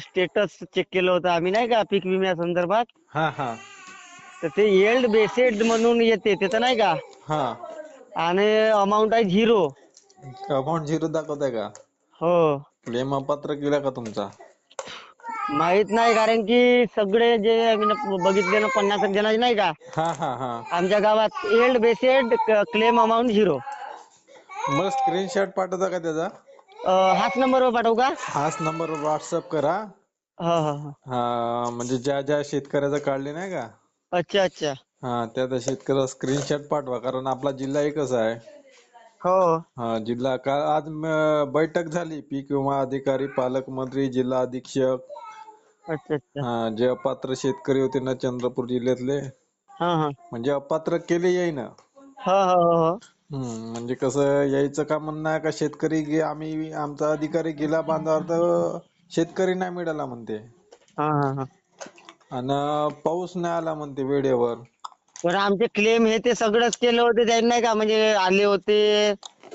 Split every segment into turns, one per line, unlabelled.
Status check केलं होतं आम्ही नाही का पीक विम्या संदर्भात?
हा हा.
तर ते येल्ड बेसेड म्हणून येते त्याचं नाही का?
हा.
आणि अमाऊंट आहे झिरो
अमाऊंट झिरो दाखवत का?
हो.
क्लेम अपात्र केला का तुमचा?
माहीत नाही कारण की सगळे जे आम्ही न- बघितले ना पन्नास एक जणांचे नाही का?
हा हा हा.
आमच्या गावात yield based claim amount zero
मग स्क्रीनशॉट पाठवता का त्याचा?
हाच नंबरवर पाठवू का?
हाच नंबर व्हॉट्सअप करा.
हो हो हो.
हा म्हणजे ज्या ज्या शेतकऱ्याचं काढले नाही का?
अच्छा अच्छा.
हा त्या त्या शेतकऱ्याला स्क्रीनशॉट पाठवा कारण आपला जिल्हा एकच आहे.
हो.
हा जिल्हा का आज म- बैठक झाली पीक विमा अधिकारी पालकमंत्री जिल्हा अधीक्षक.
अच्छा अच्छा.
हा जे अपात्र शेतकरी होते ना चंद्रपूर जिल्ह्यातले.
हा हा.
म्हणजे अपात्र केले येईन.
हो हो हो हो.
हम्म म्हणजे कसं यायचं का म्हणणं का शेतकरी गे- आम्ही आमचा अधिकारी गेला बांधावर तर शेतकरी नाही मिळाला म्हणते.
हा हा हा.
आणि पाऊस नाही आला म्हणते वेळेवर.
पण आमचे क्लेम हे ते सगळंच केलं होते त्यांनी नाही का म्हणजे आले होते.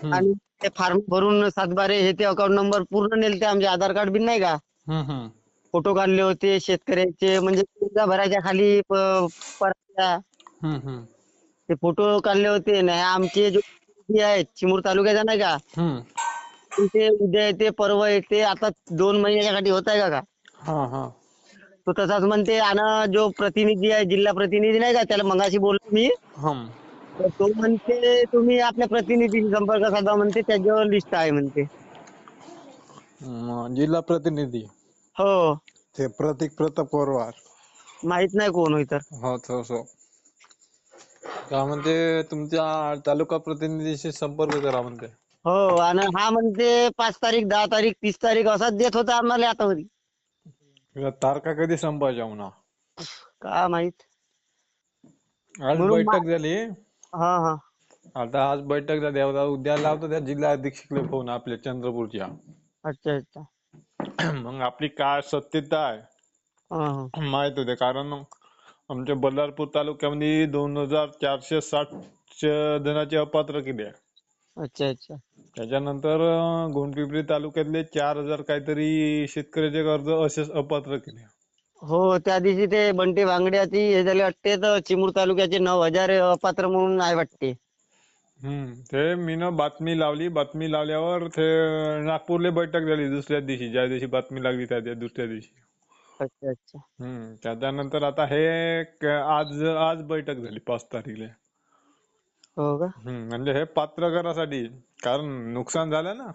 हम्म.
आणि ते फॉर्म भरून सातबारे हे ते अकाउंट नंबर पूर्ण नेलते आमचे आधार कार्ड बिन नाही का?
हम्म हम्म.
फोटो काढले होते शेतकऱ्याचे म्हणजे भराच्या खाली प-
हम्म.
ते फोटो काढले होते नाही आमचे जो हे आहेत चिमूर तालुक्याचा नाही का?
हम्म.
ते उद्या येते परवा येते आता दोन महिन्याच्या खाली होत आहे का का?
हा हा.
तो तसाच म्हणते आणि जो प्रतिनिधी आहे जिल्हा प्रतिनिधी नाही का त्याला मगाशी बोललो मी.
हम्म.
तर तो म्हणते तुम्ही आपल्या प्रतिनिधीशी संपर्क साधा म्हणते त्याच्यावर लिस्ट आहे म्हणते.
हम्म, जिल्हा प्रतिनिधी.
हो.
ते प्रतीक प्रताप पवार
माहीत नाही कोण होय तर.
हो हो हो. का म्हणते तुमच्या तालुका प्रतिनिधीशी संपर्क करा म्हणते
हो आणि हा म्हणते पाच तारीख दहा तारीख तीस तारीख असाच देत होता आम्हाला आता होती
या तारखा कधी संपायच्या म्हणा?
का माहीत?
आज
म्हणून
बैठक झाली.
हा हा.
आता आज बैठक झाली. आता उद्या लावतो त्या जिल्हा अधीक्षकले फोन आपल्या चंद्रपूरच्या.
अच्छा अच्छा.
मग आपली काय सत्यता आहे
हा हा.
माहीत होते. कारण आमच्या बल्लारपूर तालुक्यामध्ये दोन हजार चारशे साठ जणांचे अपात्र केले
अच्छा अच्छा.
त्याच्यानंतर अं, गोंडपिंपरी तालुक्यातले चार हजार काहीतरी शेतकऱ्याचे अर्ज असेच अपात्र केले
हो त्या दिवशी ते बंटी भांगड्याची हे झाले वाटते तर चिमूर तालुक्याचे नऊ हजार अपात्र म्हणून आहे वाटते.
हम्म ते मीनं बातमी लावली बातमी लावल्यावर ते नागपूरले बैठक झाली दुसऱ्या दिवशी ज्या दिवशी बातमी लागली त्या त्या दुसऱ्या दिवशी.
अच्छा अच्छा.
हम्म त्याच्यानंतर आता हे क- आज आज बैठक झाली पाच तारीखला.
हो का?
हम्म म्हणजे हे पात्र करासाठी कारण नुकसान झालं ना.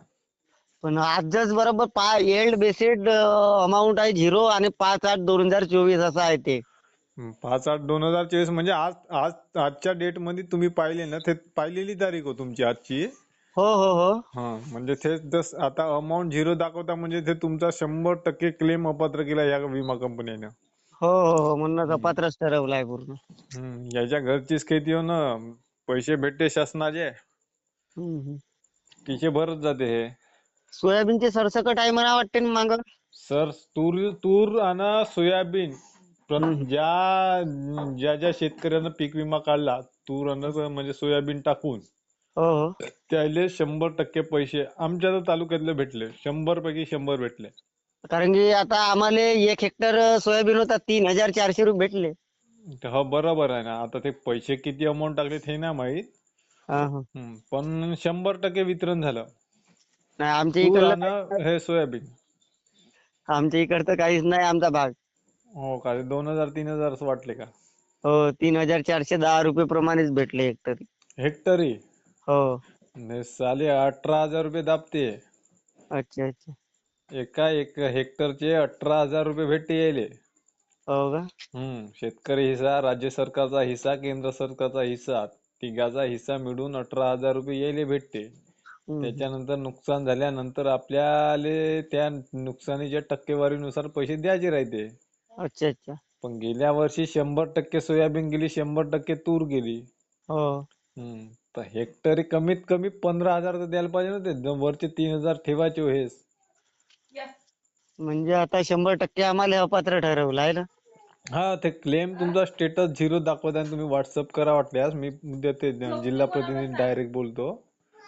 पण आजच बरोबर पा येल्ड बेसिड अमाऊंट आहे झिरो आणि पाच आठ दोन हजार चोवीस असं आहे ते.
हम्म, पाच आठ दोन हजार चोवीस म्हणजे आज आज आजच्या डेटमध्ये तुम्ही पाहिले ना ते पाहिलेली तारीख हो तुमची आजची.
हो हो हो.
हा म्हणजे ते जस आता अमाऊंट झिरो दाखवता म्हणजे ते तुमचा शंभर टक्के क्लेम अपात्र केला या विमा कंपनीने.
हो हो हो. म्हणूनच अपात्रच ठरवलाय पूर्ण.
हम्म, याच्या घरचीच खेती हो ना. पैसे भेटते शासनाचे.
हम्म, हम्म.
तिचे भरत जाते हे?
सोयाबीनचे सरसकट आहे मला वाटते ना माग.
सर तूर तूर आणि सोयाबीन. प्र-. ज्या ज्या ज्या शेतकऱ्यानं पीक विमा काढला तूर आणि म्हणजे सोयाबीन टाकून. त्याले शंभर टक्के पैसे आमच्या तर तालुक्यातले भेटले. शंभर पैकी शंभर भेटले.
कारण की आता आम्हाला एक हेक्टर सोयाबीन होता तीन हजार चारशे रुपये भेटले.
हो बरोबर आहे ना. आता ते पैसे किती अमाऊंट टाकले हे नाही माहीत.
हा हा.
हम्म, पण शंभर टक्के वितरण झालं.
नाही आमच्या
तूर
इकडलं
आणि हे सोयाबीन.
आमच्या इकडचं काहीच नाही आमचा भाग.
हो का? ते दोन हजार तीन हजार असं वाटले का?
हो तीन हजार चारशे दहा रुपये प्रमाणेच भेटले हेक्टरी
हेक्टरी?
हो.
ने साले अठरा हजार रुपये दाबते
अच्छा अच्छा.
एका एक हेक्टरचे अठरा हजार रुपये भेटते यायले.
हो का?
हम्म शेतकरी हिस्सा राज्य सरकारचा हिस्सा केंद्र सरकारचा हिस्सा तिघाचा हिस्सा मिळून अठरा हजार रुपये यायले भेटते.
हम्म.
त्याच्यानंतर नुकसान झाल्यानंतर आपल्याले त्या नुकसानीच्या टक्केवारीनुसार पैसे द्यायचे राहते.
अच्छा अच्छा.
पण गेल्या वर्षी शंभर टक्के सोयाबीन गेली शंभर टक्के तूर गेली.
हो.
हम्म. तर हेक्टरी कमीत कमी पंधरा हजार तर द्यायला पाहिजे ना ते. द- वरचे तीन हजार ठेवायचे हो हेच
म्हणजे आता शंभर टक्के आम्हाला अपात्र ठरवलं आहे ना?
हा ते क्लेम तुमचा स्टेटस झिरो दाखवत आहे तुम्ही व्हॉट्सअप करा वाटल्यास. मी उद्या ते जिल्हा प्रतिनिधी डायरेक्ट बोलतो.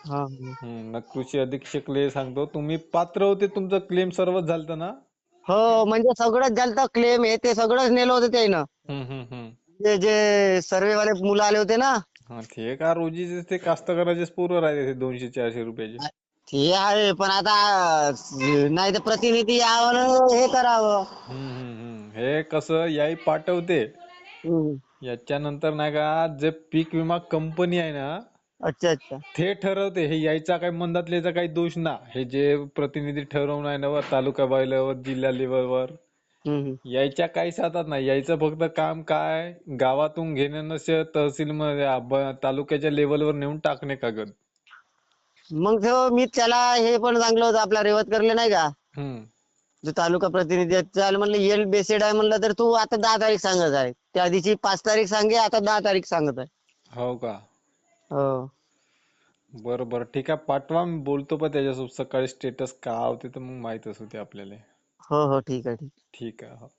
हा. हा.
हम्म, मग कृषी अधीक्षकले सांगतो. तुम्ही पात्र होते तुमचं क्लेम सर्वच झालतं ना?
हो म्हणजे सगळंच झालं क्लेम हे. ते सगळंच नेलं होतं त्यानं.
हम्म हम्म हम्म.
ते जे सर्वे वाले मुलं आले होते ना?
हा ते का रोजीचे ते कास्तकाराचेच पोरं राहते ते दोनशे चारशे रुपयाचे.
ते आहे पण आता नाही तर प्रतिनिधी यावं आणि हे करावं.
हम्म हम्म हम्म. हे कसं याही पाठवते.
हम्म.
याच्यानंतर नाही का जे पीक विमा कंपनी आहे ना
अच्छा अच्छा.
ते ठरवते. हे यायचा काही मंदातल्याचा काही दोष ना. हे जे प्रतिनिधी ठरवून आहे ना वर तालुका लेवलवर जिल्हा लेवलवर
हम्म.
यायच्या काहीच हातात नाही. यायचं फक्त काम काय? गावातून घेणं नसे तहसील मध्ये आ- ब- तालुक्याच्या लेवलवर नेऊन टाकणे कागद
मग तो मी त्याला हे पण सांगलं होतं आपला रेवतकरले नाही का?
हम्म.
जो तालुका प्रतिनिधी आहे त्याला म्हणलं येल बेसिड आहे म्हणलं तर तू आता दहा तारीख सांगत आहे. त्या दिवशी पाच तारीख सांगे आता दहा तारीख सांगत आहे.
हो का?
हो.
बरं बरं. ठीक आहे. पाठवा मी बोलतो पण त्याच्यासोबत. सकाळी स्टेटस का होते तर मग माहीतच होते आपल्याला.
हो हो ठीक आहे ठीक
ठीक आहे हो.